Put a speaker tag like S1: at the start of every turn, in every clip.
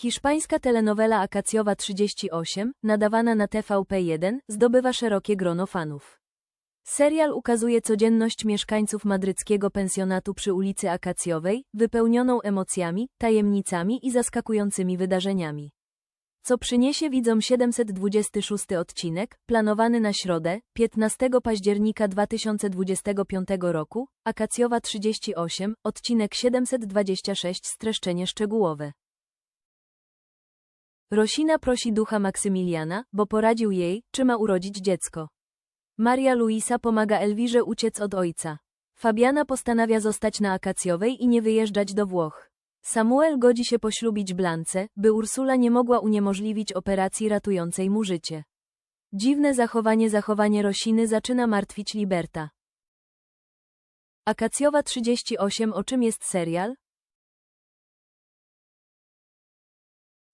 S1: Hiszpańska telenowela Akacjowa 38, nadawana na TVP1, zdobywa szerokie grono fanów. Serial ukazuje codzienność mieszkańców madryckiego pensjonatu przy ulicy Akacjowej, wypełnioną emocjami, tajemnicami i zaskakującymi wydarzeniami. Co przyniesie widzom 726 odcinek, planowany na środę, 15 października 2025 roku, Akacjowa 38, odcinek 726 streszczenie szczegółowe. Rosina prosi ducha Maksymiliana, bo poradził jej, czy ma urodzić dziecko. Maria Luisa pomaga Elwirze uciec od ojca. Fabiana postanawia zostać na Akacjowej i nie wyjeżdżać do Włoch. Samuel godzi się poślubić Blance, by Ursula nie mogła uniemożliwić operacji ratującej mu życie. Dziwne zachowanie zachowanie Rosiny zaczyna martwić Liberta. Akacjowa 38 O czym jest serial?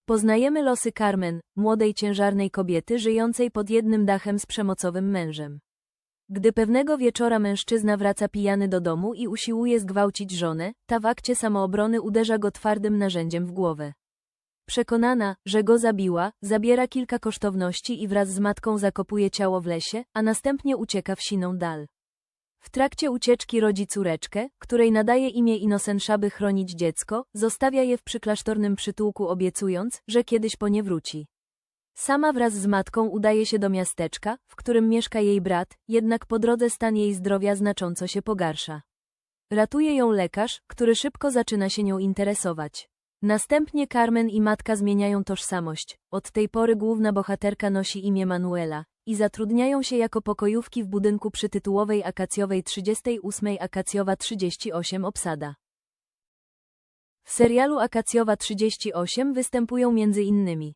S1: Poznajemy losy Carmen, młodej ciężarnej kobiety żyjącej pod jednym dachem z przemocowym mężem. Gdy pewnego wieczora mężczyzna wraca pijany do domu i usiłuje zgwałcić żonę, ta w akcie samoobrony uderza go twardym narzędziem w głowę. Przekonana, że go zabiła, zabiera kilka kosztowności i wraz z matką zakopuje ciało w lesie, a następnie ucieka w siną dal. W trakcie ucieczki rodzi córeczkę, której nadaje imię Inosensza by chronić dziecko, zostawia je w przyklasztornym przytułku obiecując, że kiedyś po nie wróci. Sama wraz z matką udaje się do miasteczka, w którym mieszka jej brat, jednak po drodze stan jej zdrowia znacząco się pogarsza. Ratuje ją lekarz, który szybko zaczyna się nią interesować. Następnie Carmen i matka zmieniają tożsamość. Od tej pory główna bohaterka nosi imię Manuela i zatrudniają się jako pokojówki w budynku przy tytułowej Akacjowej 38 Akacjowa 38 obsada. W serialu Akacjowa 38 występują innymi